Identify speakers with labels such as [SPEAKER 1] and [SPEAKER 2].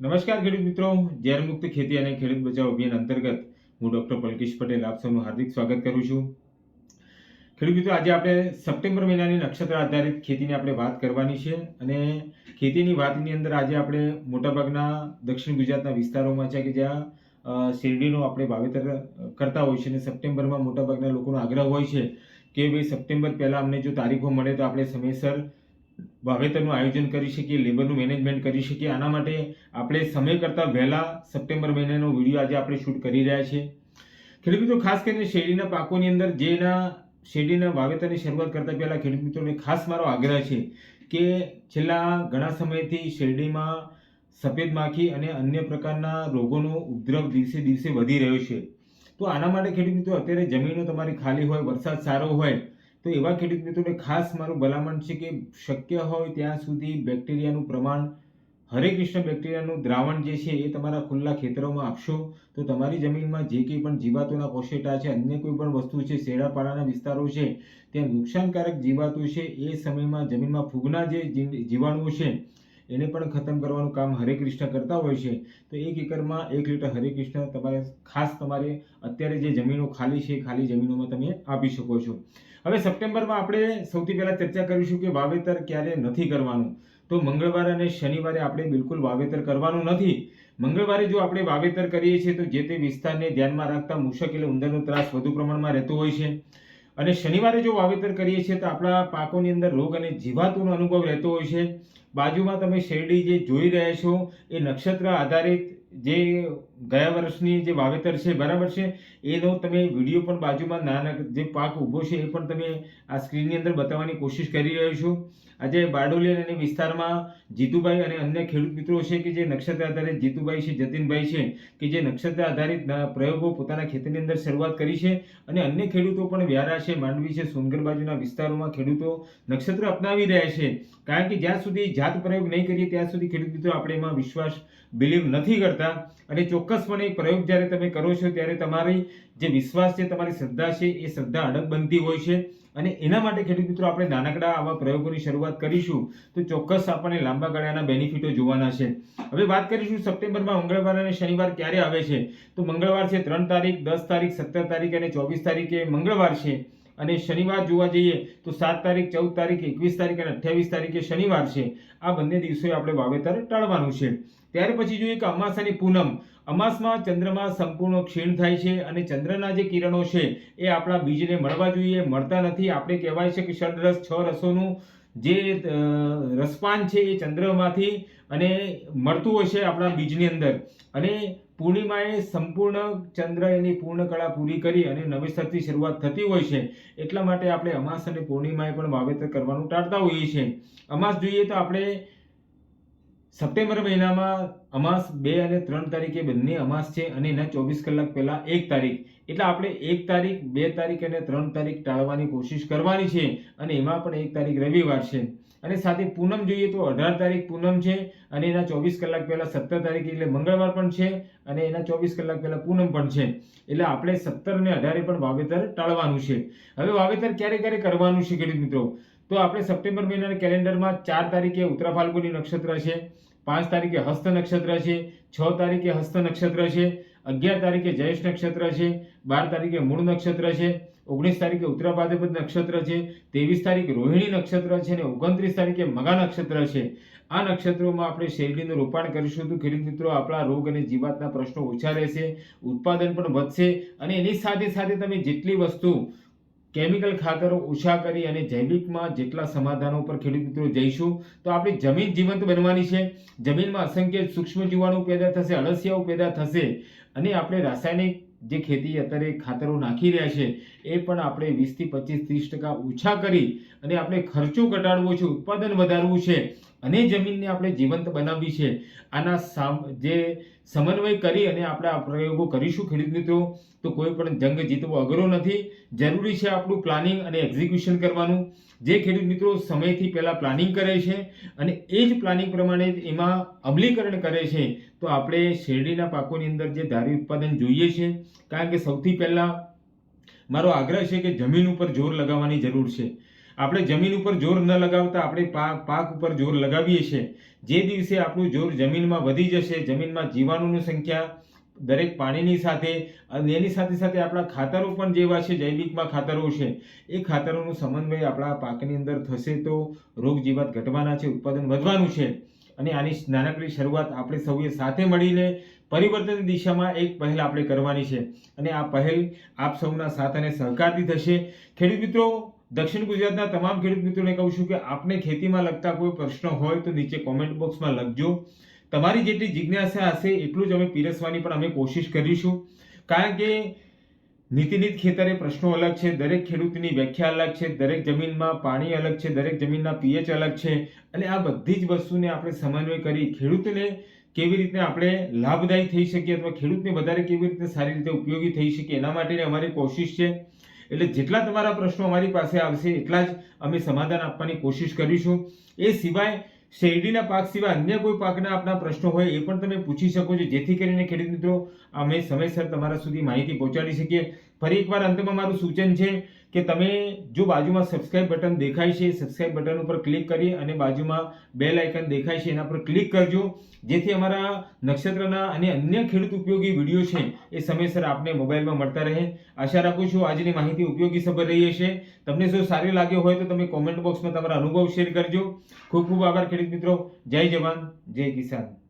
[SPEAKER 1] નમસ્કાર ખેડૂત મિત્રો, ઝેર મુક્ત ખેતી અને ખેડૂત બચાવ અભિયાન અંતર્ગત હું ડોક્ટર પલકેશ પટેલ, આપ સૌનું હાર્દિક સ્વાગત કરું છું. ખેડૂત મિત્રો, આજે આપણે સપ્ટેમ્બર મહિનાની નક્ષત્ર આધારિત ખેતીની આપણે વાત કરવાની છે અને ખેતીની વાતની અંદર આજે આપણે મોટાભાગના દક્ષિણ ગુજરાતના વિસ્તારોમાં છે કે જ્યાં શેરડીનું આપણે વાવેતર કરતા હોય છે અને સપ્ટેમ્બરમાં મોટાભાગના લોકોનો આગ્રહ હોય છે કે ભાઈ સપ્ટેમ્બર પહેલાં અમને જો તારીખો મળે તો આપણે સમયસર વાવેતરનું આયોજન કરી શકીએ, લેબરનું મેનેજમેન્ટ કરી શકીએ. આના માટે આપણે સમય કરતાં વહેલા સપ્ટેમ્બર મહિનાનો વીડિયો આજે આપણે શૂટ કરી રહ્યા છીએ. ખેડૂત મિત્રો, ખાસ કરીને શેરડીના પાકોની અંદર જેના શેરડીના વાવેતરની શરૂઆત કરતાં પહેલાં ખેડૂત મિત્રોને ખાસ મારો આગ્રહ છે કે છેલ્લા ઘણા સમયથી શેરડીમાં સફેદ માખી અને અન્ય પ્રકારના રોગોનો ઉપદ્રવ દિવસે દિવસે વધી રહ્યો છે. તો આના માટે ખેડૂત મિત્રો, અત્યારે જમીનો તમારી ખાલી હોય, વરસાદ સારો હોય તો એવા ખેડૂત મિત્રોને ખાસ મારું ભલામણ છે કે શક્ય હોય ત્યાં સુધી બેક્ટેરિયાનું પ્રમાણ, હરે કૃષ્ણ બેક્ટેરિયાનું દ્રાવણ જે છે એ તમારા ખુલ્લા ખેતરોમાં આપશો. તો તમારી જમીનમાં જે કંઈ પણ જીવાતોના પોષેટા છે, અન્ય કોઈ પણ વસ્તુ છે શેડાપાડાના વિસ્તારો છે, ત્યાં નુકસાનકારક જીવાતો છે, એ સમયમાં જમીનમાં ફૂગના જી- જીવાણુઓ છે એને પણ ખતમ કરવાનું કામ હરે કૃષ્ણ કરતા હોય છે. તો એક એકરમાં એક લીટર હરે કૃષ્ણ તમારે ખાસ તમારે અત્યારે જે જમીનો ખાલી છે ખાલી જમીનોમાં તમે આપી શકો છો. હવે સપ્ટેમ્બરમાં આપણે સૌથી પહેલાં ચર્ચા કરીશું કે વાવેતર ક્યારે નથી કરવાનું. તો મંગળવારે અને શનિવારે આપણે બિલકુલ વાવેતર કરવાનું નથી. મંગળવારે જો આપણે વાવેતર કરીએ છીએ તો જે તે વિસ્તારને ધ્યાનમાં રાખતા મૂષક એટલે ઉંદરનો ત્રાસ વધુ પ્રમાણમાં રહેતો હોય છે. અને શનિવારે જો વાવેતર કરીએ છીએ તો આપણા પાકોની અંદર રોગ અને જીવાતોનો અનુભવ રહેતો હોય છે. બાજુમાં તમે શેરડી જે જોઈ રહ્યા છો, એ નક્ષત્ર આધારિત જે ગયા વર્ષની જે વાવેતર છે, બરાબર છે? એનો તમે વીડિયો પણ બાજુમાં નાના જે પાક ઊભો છે એ પણ તમે આ સ્ક્રીનની અંદર બતાવવાની કોશિશ કરી રહ્યો છું. આજે બારડોલી અને વિસ્તારમાં જીતુભાઈ અને અન્ય ખેડૂત મિત્રો છે કે જે નક્ષત્ર આધારિત જીતુભાઈ છે, જતીનભાઈ છે, કે જે નક્ષત્ર આધારિત પ્રયોગો પોતાના ખેતરની અંદર શરૂઆત કરી છે અને અન્ય ખેડૂતો પણ વ્યારા છે, માંડવી છે, સોનગઢ બાજુના વિસ્તારોમાં ખેડૂતો નક્ષત્ર અપનાવી રહ્યા છે. કારણ કે જ્યાં સુધી જાત પ્રયોગ નહીં કરીએ, ત્યાં સુધી ખેડૂત મિત્રો આપણે એમાં વિશ્વાસ બિલીવ નથી કરતા. અને ચોક્કસપણે પ્રયોગ જ્યારે તમે કરો છો ત્યારે તમારી જે વિશ્વાસ છે, તમારી શ્રદ્ધા છે, એ શ્રદ્ધા અડગ બનતી હોય છે. અને એના માટે ખેડૂત મિત્રો, આપણે નાનકડા આવા પ્રયોગોની શરૂઆત કરીશું. તો ચોક્કસ આપણને લાંબા ગાળાના બેનિફિટો જોવાના છે. હવે વાત કરીશું સપ્ટેમ્બરમાં મંગળવાર અને શનિવાર ક્યારે આવે છે? તો મંગળવાર છે ત્રણ તારીખ, દસ તારીખ, સત્તર તારીખ અને ચોવીસ તારીખે મંગળવાર છે. અને શનિવાર જોવા જઈએ તો સાત તારીખ, ચૌદ તારીખ, એકવીસ તારીખ અને અઠ્યાવીસ તારીખે શનિવાર છે. આ બંને દિવસોએ આપણે વાવેતર ટાળવાનું છે. ત્યાર પછી જોઈએ કે અમાસાની પૂનમ. અમાસમાં ચંદ્રમાં સંપૂર્ણ ક્ષીણ થાય છે અને ચંદ્રના જે કિરણો છે એ આપણા બીજને મળવા જોઈએ. મળતા નથી. આપણે કહેવાય છે કે ષડરસ છ રસોનું જે રસપાન છે એ ચંદ્રમાંથી અને મળતું હોય છે આપણા બીજની અંદર. અને પૂર્ણિમાએ સંપૂર્ણ ચંદ્ર એની પૂર્ણ કળા પૂરી કરી અને નવેસરથી શરૂઆત થતી હોય છે. એટલા માટે આપણે અમાસ અને પૂર્ણિમાએ પણ વાવેતર કરવાનું ટાળતા હોઈએ છીએ. અમાસ જોઈએ તો આપણે સપ્ટેમ્બર મહિનામાં અમાસ બે અને ત્રણ તારીખે બંને અમાસ છે અને એના ચોવીસ કલાક પહેલાં એક તારીખ. એટલે આપણે એક તારીખ, બે તારીખ અને ત્રણ તારીખ ટાળવાની કોશિશ કરવાની છે અને એમાં પણ એક તારીખ રવિવાર છે. અને સાથે પૂનમ જોઈએ તો અઢાર તારીખ પૂનમ છે અને એના ચોવીસ કલાક પહેલાં સત્તર તારીખ એટલે મંગળવાર પણ છે અને એના ચોવીસ કલાક પહેલાં પૂનમ પણ છે. એટલે આપણે સત્તર અને અઢારે પણ વાવેતર ટાળવાનું છે. હવે વાવેતર ક્યારે ક્યારે કરવાનું છે ખેડૂત મિત્રો? તો આપણે સપ્ટેમ્બર મહિનાના કેલેન્ડરમાં ચાર તારીખે ઉત્તરા ફાલ્ગુની નક્ષત્ર છે, પાંચ તારીખે હસ્ત નક્ષત્ર છે, છ તારીખે હસ્ત નક્ષત્ર છે, અગિયાર તારીખે જયેશ નક્ષત્ર છે, બાર તારીખે મૂળ નક્ષત્ર છે ઓગણીસ તારીખે ઉત્તરાભાદ્રપદ નક્ષત્ર છે, ત્રેવીસ તારીખ રોહિણી નક્ષત્ર છે અને ઓગણત્રીસ તારીખે મગા નક્ષત્ર છે. આ નક્ષત્રોમાં આપણે શેરડીનું રોપાણ કરીશું તો ખેડૂત મિત્રો, આપણા રોગ અને જીવાતના પ્રશ્નો ઓછા રહેશે, ઉત્પાદન પણ વધશે અને એની સાથે સાથે તમે જેટલી વસ્તુ કેમિકલ ખાતરો ઓછા કરી અને જૈવિકમાં જેટલા સમાધાનો પર ખેડૂત મિત્રો જઈશું, તો આપણી જમીન જીવંત બનવાની છે. જમીનમાં અસંખ્ય સૂક્ષ્મ જીવાણુ પેદા થશે, અળસિયાઓ પેદા થશે અને આપણે રાસાયણિક જે ખેતી અત્યારે ખાતરો નાખી રહ્યા છે, એ પણ આપણે વીસથી પચીસ ત્રીસ ટકા ઓછા કરી અને આપણે ખર્ચો ઘટાડવો છે, ઉત્પાદન વધારવું છે. અને જમીનને આપણે જીવંત બનાવવી છે. આના જે સમન્વય કરી અને આપણે આ પ્રયોગો કરીશું ખેડૂત મિત્રો, તો કોઈ પણ જંગ જીતવો અઘરો નથી. જરૂરી છે આપણું પ્લાનિંગ અને એક્ઝિક્યુશન કરવાનું. જે ખેડૂત મિત્રો સમયથી પહેલાં પ્લાનિંગ કરે છે અને એ જ પ્લાનિંગ પ્રમાણે એમાં અમલીકરણ કરે છે, તો આપણે શેરડીના પાકોની અંદર જે ધારી ઉત્પાદન જોઈએ છે, કારણ કે સૌથી પહેલાં મારો આગ્રહ છે કે જમીન ઉપર જોર લગાવવાની જરૂર છે. આપણે જમીન ઉપર જોર ન લગાવતા આપણે પાક ઉપર જોર લગાવીએ છીએ. જે દિવસે આપણું જોર જમીનમાં વધી જશે, જમીનમાં જીવાણુની સંખ્યા દરેક પાણીની સાથે, અને એની સાથે સાથે આપણા ખાતરો પણ જેવા છે, જૈવિકમાં ખાતરો છે, એ ખાતરોનું સમન્વય આપણા પાકની અંદર થશે તો રોગ જીવાત ઘટવાના છે, ઉત્પાદન વધવાનું છે. અને આની નાનકડી શરૂઆત આપણે સૌએ સાથે મળીને પરિવર્તનની દિશામાં એક પહેલ આપણે કરવાની છે. અને આ પહેલ આપ સૌના સાથ અને સહકારથી થશે. ખેડૂત મિત્રો દક્ષિણ ગુજરાતના તમામ ખેડૂત મિત્રોને કહું છું કે આપને ખેતીમાં લગતા કોઈ પ્રશ્ન હોય તો નીચે કોમેન્ટ બોક્સમાં લખજો. તમારી જેટલી જિજ્ઞાસા હશે એટલું જ અમે પીરસવાની પણ અમે કોશિશ કરીશું. કારણ કે નીતિનીત ખેતરે પ્રશ્નો અલગ છે, દરેક ખેડૂતની વ્યાખ્યા અલગ છે, દરેક જમીનમાં પાણી અલગ છે, દરેક જમીનના પીએચ અલગ છે અને આ બધી જ વસ્તુને આપણે સમન્વય કરી ખેડૂતને કેવી રીતે આપણે લાભદાયી થઈ શકીએ અથવા ખેડૂતને વધારે કેવી રીતે સારી રીતે ઉપયોગી થઈ શકીએ એના માટેની અમારી કોશિશ છે. એટલે જેટલા તમારા પ્રશ્નો અમારી પાસે આવશે, એટલા જ અમે સમાધાન આપવાની કોશિશ કરીશું. એ સિવાય શેરડીના પાક સિવાય અન્ય કોઈ પાકના આપના પ્રશ્નો હોય એ પણ તમે પૂછી શકો છો. જેથી કરીને ખેડૂત મિત્રો, અમે સમયસર તમારા સુધી માહિતી પહોંચાડી શકીએ. ફરી એકવાર અંતમાં મારું સૂચન છે કે તમે જો બાજુમાં સબસ્ક્રાઇબ બટન દેખાય છે સબસ્ક્રાઇબ બટન ઉપર ક્લિક કરી અને બાજુમાં બેલ આઇકન દેખાય છે, એના પર ક્લિક કરજો. જેથી અમારા નક્ષત્રના અને અન્ય ખેડૂત ઉપયોગી વીડિયો છે, એ સમયસર આપને મોબાઈલમાં મળતા રહે. આશા રાખું છું આજની માહિતી ઉપયોગી સભર રહી હશે. તમને જો સારી લાગ્યો હોય તો તમે કોમેન્ટ બોક્સમાં તમારા અનુભવ શેર કરજો. ખૂબ ખૂબ આભાર ખેડૂત મિત્રો. જય જવાન, જય કિસાન.